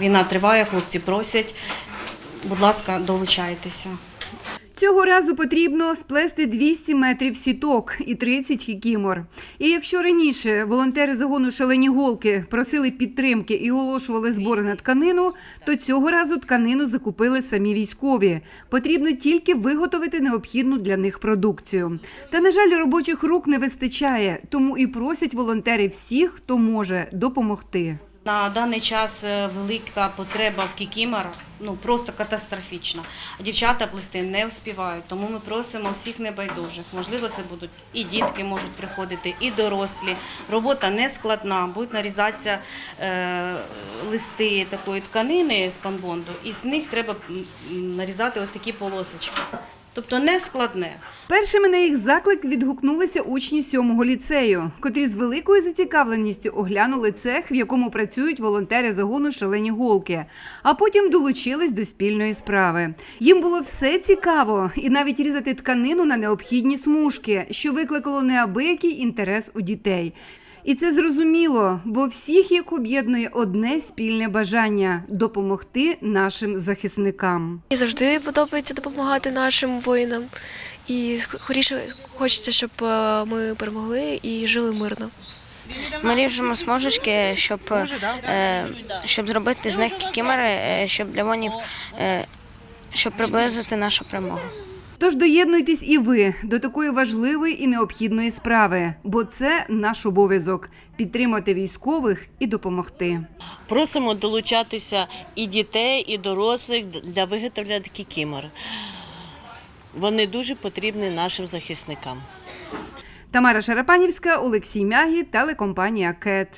Війна триває, хлопці просять. Будь ласка, долучайтеся. Цього разу потрібно сплести 200 метрів сіток і 30 хікімор. І якщо раніше волонтери загону шалені голки просили підтримки і оголошували збори на тканину, то цього разу тканину закупили самі військові. Потрібно тільки виготовити необхідну для них продукцію. Та на жаль, робочих рук не вистачає, тому і просять волонтери всіх, хто може допомогти. На даний час е, велика потреба в кікімор, ну просто катастрофічна. Дівчата плести не вспівають, тому ми просимо всіх небайдужих. Можливо, це будуть і дітки можуть приходити, і дорослі. Робота не складна, будуть нарізатися е, листи такої тканини з панбонду, і з них треба нарізати ось такі полосочки. Тобто не складне. Першими на їх заклик відгукнулися учні сьомого ліцею, котрі з великою зацікавленістю оглянули цех, в якому працюють волонтери загону шалені голки, а потім долучились до спільної справи. Їм було все цікаво, і навіть різати тканину на необхідні смужки, що викликало неабиякий інтерес у дітей. І це зрозуміло, бо всіх їх об'єднує одне спільне бажання допомогти нашим захисникам. І завжди подобається допомагати нашим воїнам. І скоріше хочеться, щоб е, ми перемогли і жили мирно. Ми ріжемо смужечки, щоб, е, щоб зробити з них кікімери, е, щоб для вонів, щоб приблизити нашу перемогу. Тож доєднуйтесь і ви до такої важливої і необхідної справи, бо це наш обов'язок підтримати військових і допомогти. Просимо долучатися і дітей, і дорослих для виготовлення кікімор. Вони дуже потрібні нашим захисникам. Тамара Шарапанівська, Олексій Мягі, телекомпанія КЕТ.